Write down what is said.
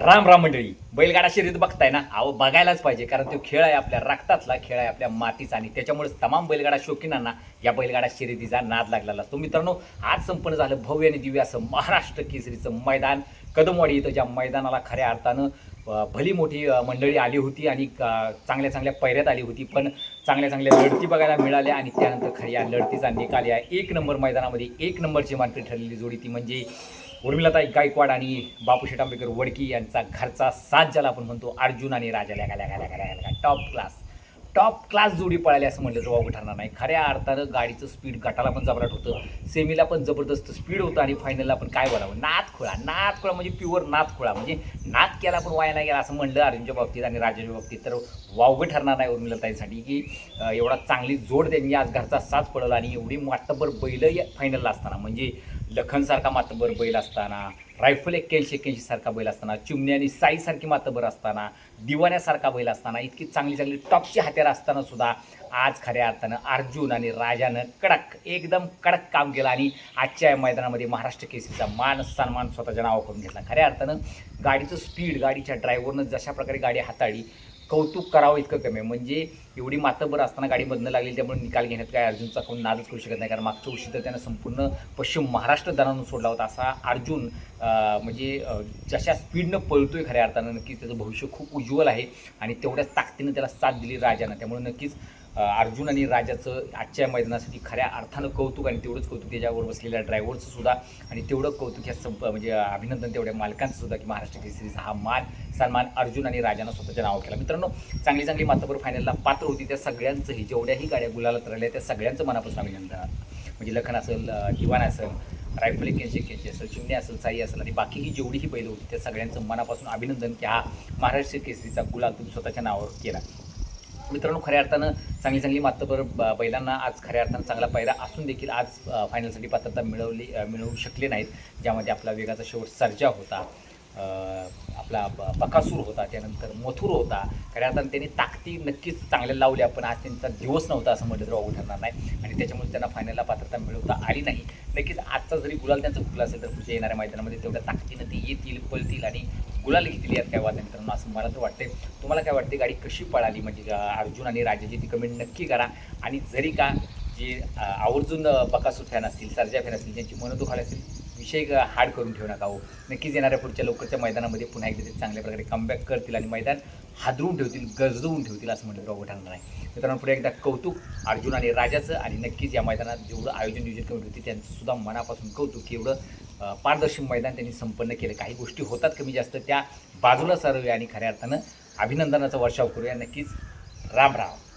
राम राम मंडळी बैलगाडा शर्यत बघताय ना? अहो बघायलाच पाहिजे कारण तो खेळ आहे आपल्या रक्तातला खेळ आहे आपल्या मातीचा आणि त्याच्यामुळे तमाम बैलगाडा शौकीनांना या बैलगाडा शर्यतीचा नाद लागलेला असतो. मित्रांनो आज संपन्न झालं भव्य आणि दिव्य असं महाराष्ट्र केसरीचं मैदान. कदमवाडी इथं ज्या मैदानाला खऱ्या अर्थानं भली मोठी मंडळी आली होती आणि चांगल्या चांगल्या पैऱ्यात आली होती पण चांगल्या चांगल्या लढती बघायला मिळाल्या आणि त्यानंतर खऱ्या लढतीचा निकाल या एक नंबर मैदानामध्ये एक नंबरची मानकरी ठरलेली जोडी ती म्हणजे उर्मिलाताई गायकवाड आणि बापूशेठ आंबेकर वडकी यांचा घरचा साथ ज्याला आपण म्हणतो अर्जुन आणि राजा लॅगा लॅगा लॅगा लॅगा टॉप क्लास टॉप क्लास जोडी पळाली असं म्हणलं तर वावगं ठरणार नाही. खऱ्या अर्थानं गाडीचं स्पीड गटाला पण जबराट होतं. सेमीला पण जबरदस्त स्पीड होतं आणि फायनलला पण काय बोलावं? नाथ खोळा नाथ खोळा म्हणजे प्युअर नाथखोळा म्हणजे नाथ केला पण वाया नाही गेला असं म्हणलं अर्जुनच्या बाबतीत आणि राजाच्या बाबतीत. तर वावगं ठरणार नाही उर्मिलताईसाठी की एवढा चांगली जोड त्यांनी आज घरचा साथ पडला आणि एवढी मातबर बैल या फायनलला असताना. म्हणजे लखनसारखा मातबर बैल असताना रायफल एक्क्याऐंशी एक्क्याऐंशी सारखा बैल असताना चिमणी आणि साईसारखी मातबर असताना दिवाण्यासारखा बैल असताना इतकी चांगली चांगली टॉपची हत्यारं असताना सुद्धा आज खऱ्या अर्थानं अर्जुन आणि राजानं कडक एकदम कडक काम केलं आणि आजच्या या मैदानामध्ये महाराष्ट्र केसरीचा मान सन्मान स्वतःच्या नावा करून घेतला. खऱ्या अर्थानं गाडीचं स्पीड गाडीच्या ड्रायव्हरनं जशा प्रकारे गाडी हाताळली कौतुक करावं इतकं कमी आहे. म्हणजे एवढी मातबर असताना गाडी बदलं लागली त्यामुळे निकाल घेण्यात काय अर्जुनचा कोण नादच करू शकत नाही. कारण मागच्या वर्षी तर त्यानं संपूर्ण पश्चिम महाराष्ट्र दरानं सोडला होता. असा अर्जुन म्हणजे जशा स्पीडनं पळतोय खऱ्या अर्थानं नक्कीच त्याचं भविष्य खूप उज्ज्वल आहे. आणि तेवढ्याच ताकदीनं त्याला साथ दिली राजानं. त्यामुळे नक्कीच अर्जुन आणि राजाचं आजच्या मैदानासाठी खऱ्या अर्थानं कौतुक आणि तेवढंच कौतुक त्याच्यावर बसलेल्या ड्रायव्हरचं सुद्धा आणि तेवढं कौतुक ह्या संप म्हणजे अभिनंदन तेवढ्या मालकांचं सुद्धा की महाराष्ट्र केसरीचा हा मान सन्मान अर्जुन आणि राजानं स्वतःच्या नाव केला. मित्रांनो चांगली चांगली मातापूर फायनलला पात्र होती त्या सगळ्यांचंही. जेवढ्याही गाड्या गुलाला राहिल्या त्या सगळ्यांचं मनापासून अभिनंदन. म्हणजे लखन असेल अं, दिवाण असेल रायफल एक्क्याऐंशी एक्क्याऐंशी असेल चिमणी असेल साई असेल आणि बाकीही जेवढीही बैल होती त्या सगळ्यांचं मनापासून अभिनंदन की हा महाराष्ट्र केसरीचा गुलाल तुम्ही स्वतःच्या नावावर केला. मित्रांनो खऱ्या अर्थानं चांगली चांगली मात्र ब- बैलांना आज खऱ्या अर्थानं चांगला पायरा असून देखील आज फायनलसाठी पात्रता मिळवली मिळवू शकले नाहीत ज्यामध्ये आपला वेगाचा शेवट सर्जा होता. आपला ब- बकासूर होता त्यानंतर मथुर होता. खऱ्या अर्थानं त्यांनी ताकदी नक्कीच चांगल्या लावल्या पण आज त्यांचा दिवस नव्हता असं म्हटलं तर वावू ठरणार नाही. आणि त्याच्यामुळे त्यांना फायनलला पात्रता मिळवता आली नाही. नक्कीच आजचा जरी गुलाल त्यांचा फुटला असेल तर पुढच्या येणाऱ्या मैदानामध्ये तेवढ्या ताकदीनं ते येतील पळतील आणि गुलाल घेतली आहेत काय वाद मित्रांनो असं मला तर वाटतंय तुम्हाला काय वाटते गाडी कशी पळाली? म्हणजे अर्जुन आणि राजाची ती कमेंट नक्की करा. आणि जरी का जे आवर्जून अं, बकासूर फॅन असतील सर्जा फॅन असतील ज्यांची मनं दुखायला असतील विषय हार्ड हाड करून ठेवू नका हो. नक्कीच येणाऱ्या पुढच्या लवकरच्या मैदानामध्ये पुन्हा एकदा ते चांगल्या प्रकारे कमबॅक करतील आणि मैदान हादरून ठेवतील गरजवून ठेवतील असं म्हटलं तर ठरणार आहे मित्रांनो पुढे एकदा कौतुक अर्जुन आणि राजाचं आणि नक्कीच या मैदानात जेवढं आयोजन नियोजन कमिटी होती त्यांचं सुद्धा मनापासून कौतुक एवढं पारदर्शी मैदान त्यांनी संपन्न केलं. काही गोष्टी होतात कमी जास्त. त्या बाजूला सारूया आणि खऱ्या अर्थानं अभिनंदनाचा वर्षाव करूया. नक्कीच. राम राम.